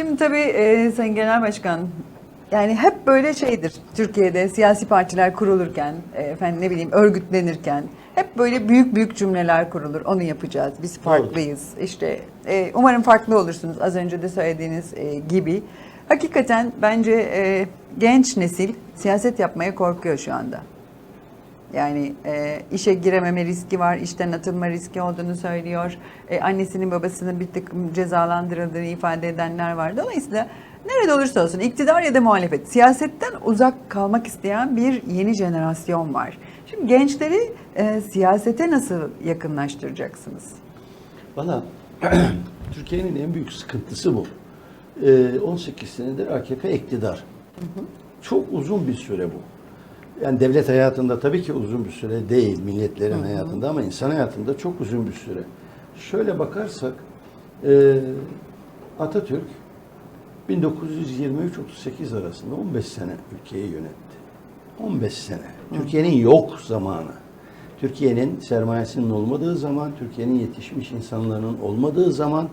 Şimdi tabii e, Sayın Genel Başkan yani hep böyle şeydir Türkiye'de siyasi partiler kurulurken e, efendim ne bileyim örgütlenirken hep böyle büyük büyük cümleler kurulur. Onu yapacağız. Biz farklıyız. İşte e, umarım farklı olursunuz az önce de söylediğiniz e, gibi. Hakikaten bence e, genç nesil siyaset yapmaya korkuyor şu anda. Yani e, işe girememe riski var, işten atılma riski olduğunu söylüyor. E, annesinin babasının bir takım cezalandırıldığını ifade edenler var. Dolayısıyla nerede olursa olsun iktidar ya da muhalefet siyasetten uzak kalmak isteyen bir yeni jenerasyon var. Şimdi gençleri e, siyasete nasıl yakınlaştıracaksınız? Valla Türkiye'nin en büyük sıkıntısı bu. Ee, 18 senedir AKP iktidar. Çok uzun bir süre bu. Yani devlet hayatında tabii ki uzun bir süre değil, milletlerin hayatında ama insan hayatında çok uzun bir süre. Şöyle bakarsak e, Atatürk 1923-38 arasında 15 sene ülkeyi yönetti. 15 sene. Türkiye'nin yok zamanı. Türkiye'nin sermayesinin olmadığı zaman, Türkiye'nin yetişmiş insanların olmadığı zaman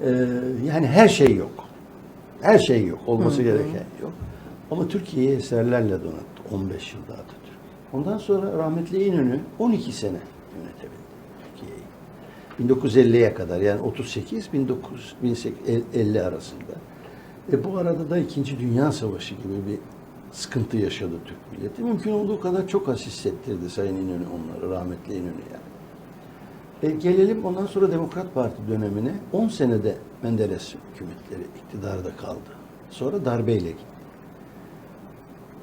e, yani her şey yok. Her şey yok. Olması gereken yok. Ama Türkiye'yi eserlerle donattı 15 yılda Atatürk. Ondan sonra rahmetli İnönü 12 sene yönetebildi Türkiye'yi. 1950'ye kadar yani 38 1950 arasında. E bu arada da 2. Dünya Savaşı gibi bir sıkıntı yaşadı Türk milleti. Mümkün olduğu kadar çok az hissettirdi Sayın İnönü onları, rahmetli İnönü yani. E gelelim ondan sonra Demokrat Parti dönemine 10 senede Menderes hükümetleri iktidarda kaldı. Sonra darbeyle gitti.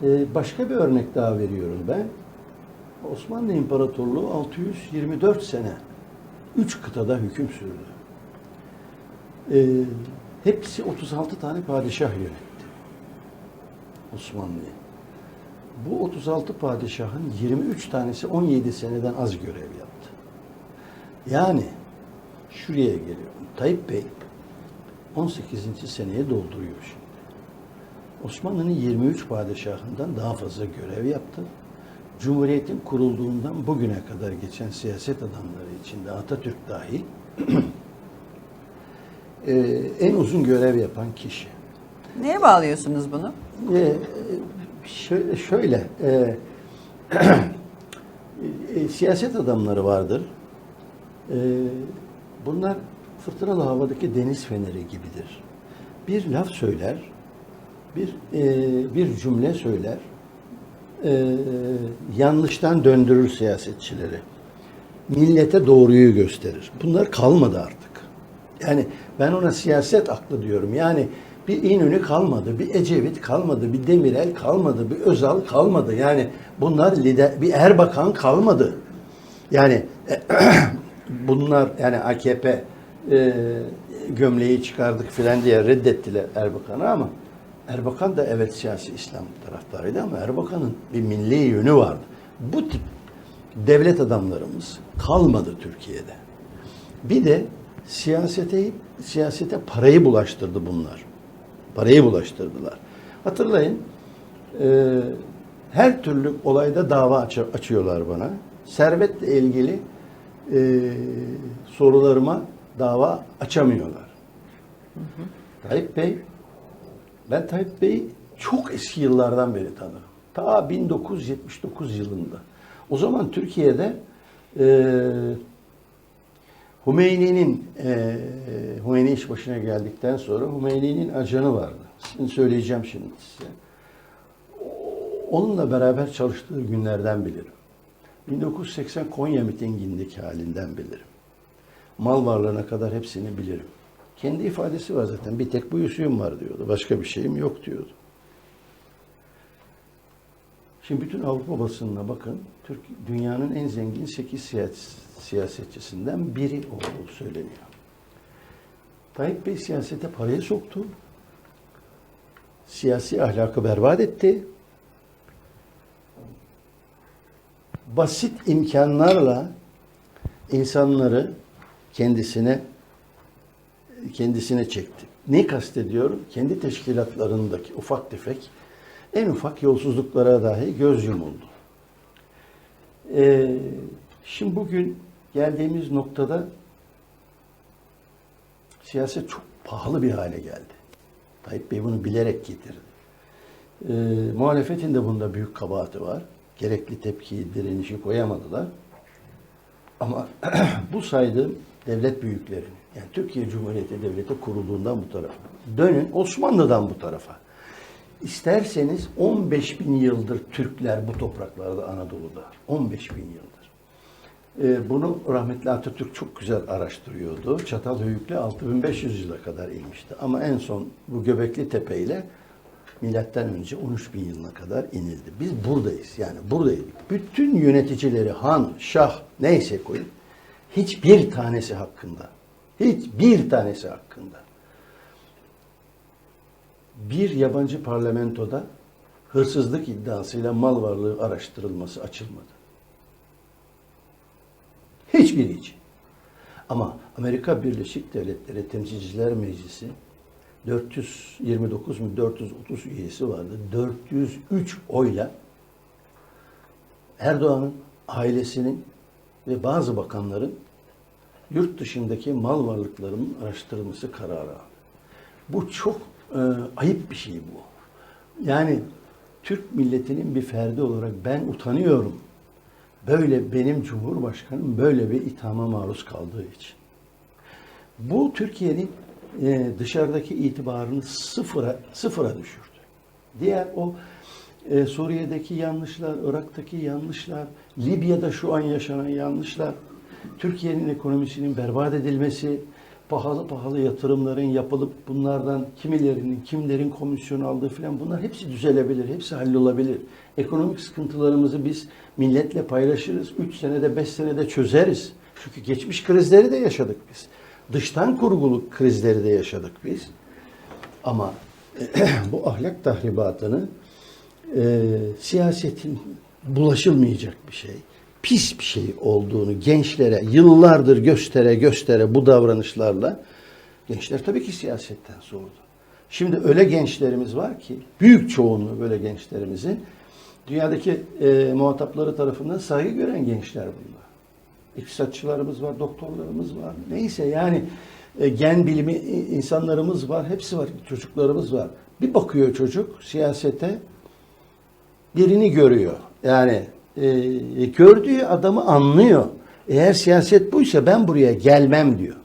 E, başka bir örnek daha veriyorum ben. Osmanlı İmparatorluğu 624 sene 3 kıtada hüküm sürdü. E, hepsi 36 tane padişah yönetti. Osmanlı'yı. Bu 36 padişahın 23 tanesi 17 seneden az görev yaptı. Yani şuraya geliyorum. Tayyip Bey 18. seneye dolduruyor şimdi. Osmanlı'nın 23 padişahından daha fazla görev yaptı. Cumhuriyetin kurulduğundan bugüne kadar geçen siyaset adamları içinde Atatürk dahil e, en uzun görev yapan kişi. Neye bağlıyorsunuz bunu? Ee, şöyle, şöyle e, e, siyaset adamları vardır. E, bunlar fırtınalı havadaki deniz feneri gibidir. Bir laf söyler, bir e, bir cümle söyler, e, yanlıştan döndürür siyasetçileri. Millete doğruyu gösterir. Bunlar kalmadı artık. Yani ben ona siyaset aklı diyorum. Yani bir İnönü kalmadı, bir Ecevit kalmadı, bir Demirel kalmadı, bir Özal kalmadı. Yani bunlar lider, bir Erbakan kalmadı. Yani bunlar yani AKP e, gömleği çıkardık filan diye reddettiler Erbakan'ı ama Erbakan da evet siyasi İslam taraftarıydı ama Erbakan'ın bir milli yönü vardı. Bu tip devlet adamlarımız kalmadı Türkiye'de. Bir de siyasete siyasete parayı bulaştırdı bunlar. Parayı bulaştırdılar. Hatırlayın e, her türlü olayda dava aç- açıyorlar bana. Servetle ilgili e, sorularıma dava açamıyorlar. Tayyip Bey, ben Tayyip Bey'i çok eski yıllardan beri tanırım. Ta 1979 yılında. O zaman Türkiye'de e, Hümeyni'nin e, Hümeyni iş başına geldikten sonra Hümeyni'nin ajanı vardı. Şimdi söyleyeceğim şimdi size. Onunla beraber çalıştığı günlerden bilirim. 1980 Konya mitingindeki halinden bilirim. Mal varlığına kadar hepsini bilirim. Kendi ifadesi var zaten. Bir tek bu yüzüğüm var diyordu. Başka bir şeyim yok diyordu. Şimdi bütün Avrupa basınına bakın. Türk dünyanın en zengin 8 siyasetçisinden biri olduğu söyleniyor. Tayyip Bey siyasete parayı soktu. Siyasi ahlakı berbat etti. Basit imkanlarla insanları kendisine kendisine çekti. Ne kastediyorum? Kendi teşkilatlarındaki ufak tefek en ufak yolsuzluklara dahi göz yumuldu. Ee, şimdi bugün geldiğimiz noktada siyaset çok pahalı bir hale geldi. Tayyip Bey bunu bilerek getirdi. Ee, muhalefetin de bunda büyük kabahati var. Gerekli tepkiyi, direnişi koyamadılar. Ama bu saydığım devlet büyüklerini, yani Türkiye Cumhuriyeti Devleti kurulduğundan bu tarafa, dönün Osmanlı'dan bu tarafa. İsterseniz 15 bin yıldır Türkler bu topraklarda Anadolu'da. 15 bin yıldır. Ee, bunu rahmetli Atatürk çok güzel araştırıyordu. Çatalhöyük'le 6500 yıla kadar inmişti. Ama en son bu Göbekli Tepe ile milattan önce 13 bin yılına kadar inildi. Biz buradayız yani buradayız. Bütün yöneticileri han, şah neyse koyun hiçbir tanesi hakkında hiçbir tanesi hakkında bir yabancı parlamentoda hırsızlık iddiasıyla mal varlığı araştırılması açılmadı. Hiçbiri için. Ama Amerika Birleşik Devletleri Temsilciler Meclisi 429 mu 430 üyesi vardı. 403 oyla Erdoğan'ın ailesinin ve bazı bakanların yurt dışındaki mal varlıklarının araştırılması kararı. Bu çok e, ayıp bir şey bu. Yani Türk milletinin bir ferdi olarak ben utanıyorum. Böyle benim Cumhurbaşkanım böyle bir ithama maruz kaldığı için. Bu Türkiye'nin e, dışarıdaki itibarını sıfıra sıfıra düşürdü. Diğer o e, Suriye'deki yanlışlar, Irak'taki yanlışlar, Libya'da şu an yaşanan yanlışlar, Türkiye'nin ekonomisinin berbat edilmesi, pahalı pahalı yatırımların yapılıp bunlardan kimilerinin, kimlerin komisyon aldığı falan bunlar hepsi düzelebilir, hepsi hallolabilir. Ekonomik sıkıntılarımızı biz milletle paylaşırız. 3 senede, 5 senede çözeriz. Çünkü geçmiş krizleri de yaşadık biz. Dıştan kurgulu krizleri de yaşadık biz. Ama bu ahlak tahribatını e, siyasetin bulaşılmayacak bir şey, pis bir şey olduğunu gençlere yıllardır göstere göstere bu davranışlarla gençler tabii ki siyasetten soğudu. Şimdi öyle gençlerimiz var ki büyük çoğunluğu böyle gençlerimizin dünyadaki e, muhatapları tarafından saygı gören gençler bunlar. İktisatçılarımız var, doktorlarımız var. Neyse yani e, gen bilimi insanlarımız var, hepsi var, çocuklarımız var. Bir bakıyor çocuk siyasete birini görüyor. Yani e, gördüğü adamı anlıyor. Eğer siyaset buysa ben buraya gelmem diyor.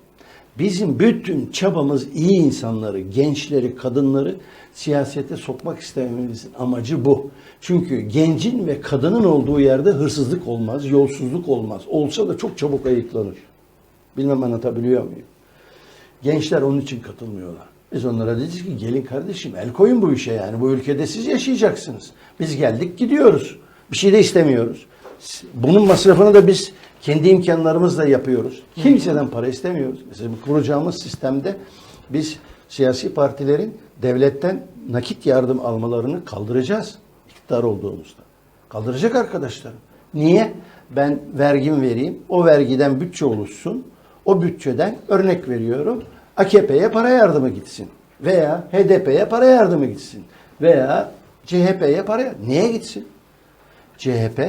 Bizim bütün çabamız iyi insanları, gençleri, kadınları siyasete sokmak istememizin amacı bu. Çünkü gencin ve kadının olduğu yerde hırsızlık olmaz, yolsuzluk olmaz. Olsa da çok çabuk ayıklanır. Bilmem anlatabiliyor muyum? Gençler onun için katılmıyorlar. Biz onlara dedik ki gelin kardeşim el koyun bu işe yani. Bu ülkede siz yaşayacaksınız. Biz geldik gidiyoruz. Bir şey de istemiyoruz. Bunun masrafını da biz kendi imkanlarımızla yapıyoruz. Kimseden para istemiyoruz. Mesela kuracağımız sistemde biz siyasi partilerin devletten nakit yardım almalarını kaldıracağız. iktidar olduğumuzda. Kaldıracak arkadaşlarım. Niye? Ben vergimi vereyim. O vergiden bütçe oluşsun. O bütçeden örnek veriyorum. AKP'ye para yardımı gitsin. Veya HDP'ye para yardımı gitsin. Veya CHP'ye para Niye gitsin? CHP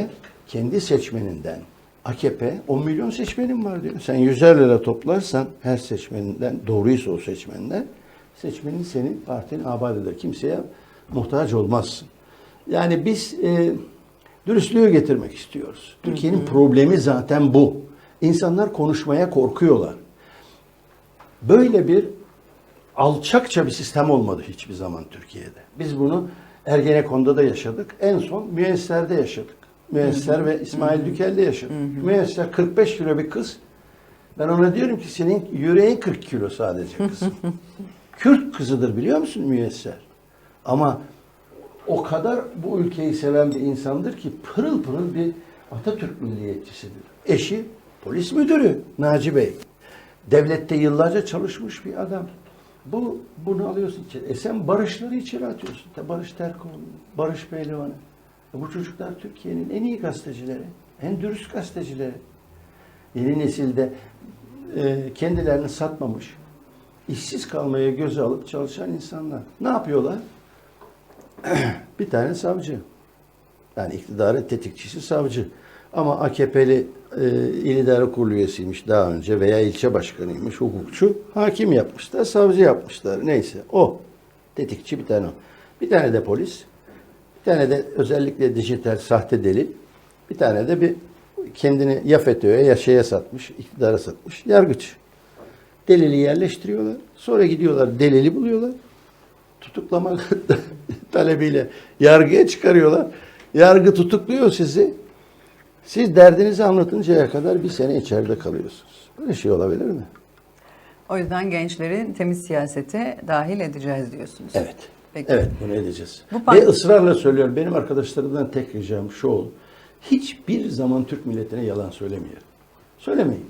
kendi seçmeninden AKP 10 milyon seçmenim var diyor. Sen 100'er lira toplarsan her seçmeninden doğruysa o seçmenden seçmenin senin partinin abadidir. Kimseye muhtaç olmazsın. Yani biz e, dürüstlüğü getirmek istiyoruz. Türkiye'nin problemi zaten bu. İnsanlar konuşmaya korkuyorlar. Böyle bir alçakça bir sistem olmadı hiçbir zaman Türkiye'de. Biz bunu Ergenekon'da da yaşadık. En son Müesser'de yaşadık. Müesser ve İsmail Dükel'de yaşadık. Müesser 45 kilo bir kız. Ben ona diyorum ki senin yüreğin 40 kilo sadece kızım. Kürt kızıdır biliyor musun Müesser? Ama o kadar bu ülkeyi seven bir insandır ki pırıl pırıl bir Atatürk milliyetçisidir. Eşi polis müdürü Naci Bey. Devlette yıllarca çalışmış bir adam. Bu bunu alıyorsun içeri. E sen barışları içeri atıyorsun. Barış Terkoğlu, Barış Pehlivan'ı. E bu çocuklar Türkiye'nin en iyi gazetecileri, en dürüst gazetecileri. Yeni nesilde e, kendilerini satmamış, işsiz kalmaya göze alıp çalışan insanlar. Ne yapıyorlar? bir tane savcı. Yani iktidarın tetikçisi savcı. Ama AKP'li e, İl İdare Kurulu üyesiymiş daha önce veya ilçe başkanıymış, hukukçu. Hakim yapmışlar, savcı yapmışlar. Neyse o. Tetikçi bir tane o. Bir tane de polis. Bir tane de özellikle dijital sahte delil. Bir tane de bir kendini ya FETÖ'ye ya şeye satmış, iktidara satmış yargıç. Delili yerleştiriyorlar. Sonra gidiyorlar delili buluyorlar. Tutuklama talebiyle yargıya çıkarıyorlar. Yargı tutukluyor sizi. Siz derdinizi anlatıncaya kadar bir sene içeride kalıyorsunuz. Böyle şey olabilir mi? O yüzden gençlerin temiz siyasete dahil edeceğiz diyorsunuz. Evet. Peki. Evet bunu edeceğiz. Bu Ve pan- ısrarla söylüyorum. Benim arkadaşlarımdan tek ricam şu oldu. Hiçbir zaman Türk milletine yalan söylemeyin. Söylemeyin.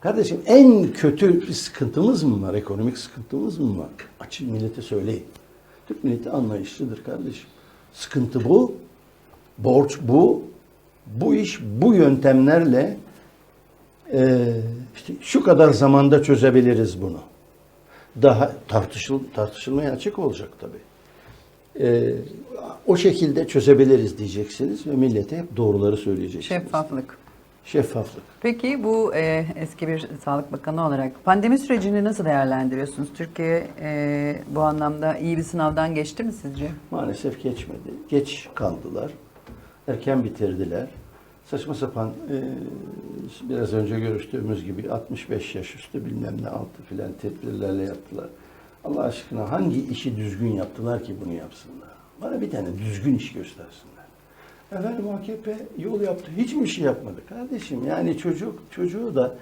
Kardeşim en kötü bir sıkıntımız mı var? Ekonomik sıkıntımız mı var? Açın millete söyleyin. Türk milleti anlayışlıdır kardeşim. Sıkıntı bu. Borç bu. Bu iş bu yöntemlerle eee, işte şu kadar zamanda çözebiliriz bunu. Daha tartışıl tartışılmaya açık olacak tabii. Ee, o şekilde çözebiliriz diyeceksiniz ve millete hep doğruları söyleyeceksiniz. Şeffaflık. Şeffaflık. Peki bu e, eski bir Sağlık Bakanı olarak pandemi sürecini nasıl değerlendiriyorsunuz? Türkiye e, bu anlamda iyi bir sınavdan geçti mi sizce? Maalesef geçmedi. Geç kaldılar. Erken bitirdiler. Saçma sapan e, biraz önce görüştüğümüz gibi 65 yaş üstü bilmem ne altı filan tedbirlerle yaptılar. Allah aşkına hangi işi düzgün yaptılar ki bunu yapsınlar? Bana bir tane düzgün iş göstersinler. Efendim AKP yol yaptı. Hiç mi şey yapmadı kardeşim? Yani çocuk çocuğu da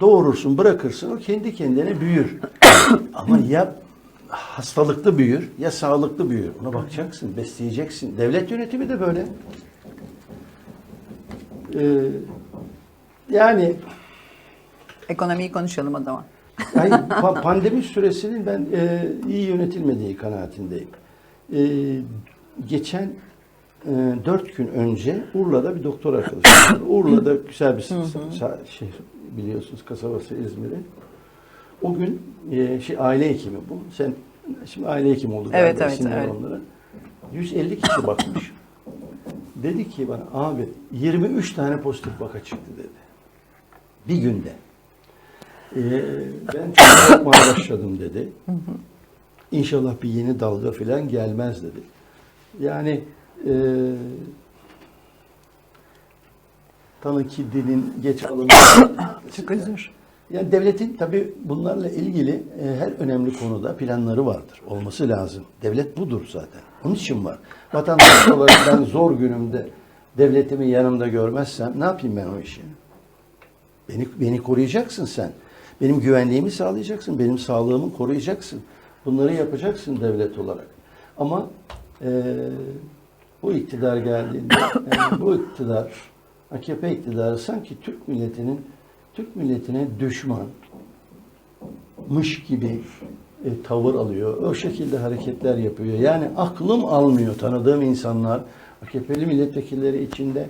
doğurursun, bırakırsın. O kendi kendine büyür. Ama ya hastalıklı büyür ya sağlıklı büyür. Ona bakacaksın, besleyeceksin. Devlet yönetimi de böyle. Ee, yani Ekonomiyi konuşalım o zaman. yani pa- pandemi süresinin ben e, iyi yönetilmediği kanaatindeyim. E, geçen e, dört gün önce Urla'da bir doktor arkadaşım. Urla'da güzel bir sa- şehir biliyorsunuz kasabası İzmir'in. O gün e, şey aile hekimi bu. Sen şimdi aile hekimi oldu Evet, galiba, evet, isimler evet. onlara. 150 kişi bakmış. Dedi ki bana abi 23 tane pozitif vaka çıktı dedi. Bir günde. Ee, ben çok korkmaya başladım dedi. İnşallah bir yeni dalga falan gelmez dedi. Yani e, tanı ki dilin geç alınması. Çok özür. Yani devletin tabii bunlarla ilgili e, her önemli konuda planları vardır. Olması lazım. Devlet budur zaten. Onun için var. Vatandaş olarak ben zor günümde devletimi yanımda görmezsem ne yapayım ben o işi? Beni, beni koruyacaksın sen. Benim güvenliğimi sağlayacaksın. Benim sağlığımı koruyacaksın. Bunları yapacaksın devlet olarak. Ama e, bu iktidar geldiğinde yani bu iktidar AKP iktidarı sanki Türk milletinin Türk milletine düşman mış gibi e, tavır alıyor. O şekilde hareketler yapıyor. Yani aklım almıyor tanıdığım insanlar, AKP'li milletvekilleri içinde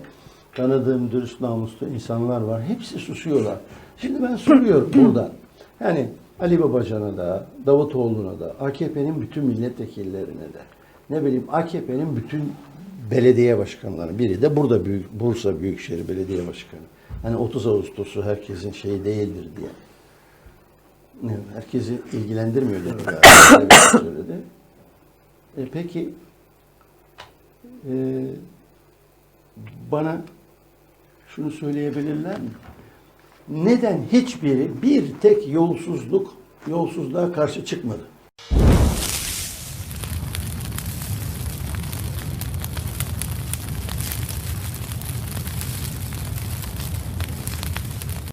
tanıdığım dürüst namuslu insanlar var. Hepsi susuyorlar. Şimdi ben soruyorum buradan. Yani Ali Babacan'a da, Davutoğlu'na da, AKP'nin bütün milletvekillerine de, ne bileyim AKP'nin bütün belediye başkanları, biri de burada büyük, Bursa Büyükşehir Belediye Başkanı. Hani 30 Ağustos'u herkesin şeyi değildir diye. Herkesi ilgilendirmiyor dedi söyledi. E, peki e, bana şunu söyleyebilirler mi? Neden hiçbiri bir tek yolsuzluk, yolsuzluğa karşı çıkmadı?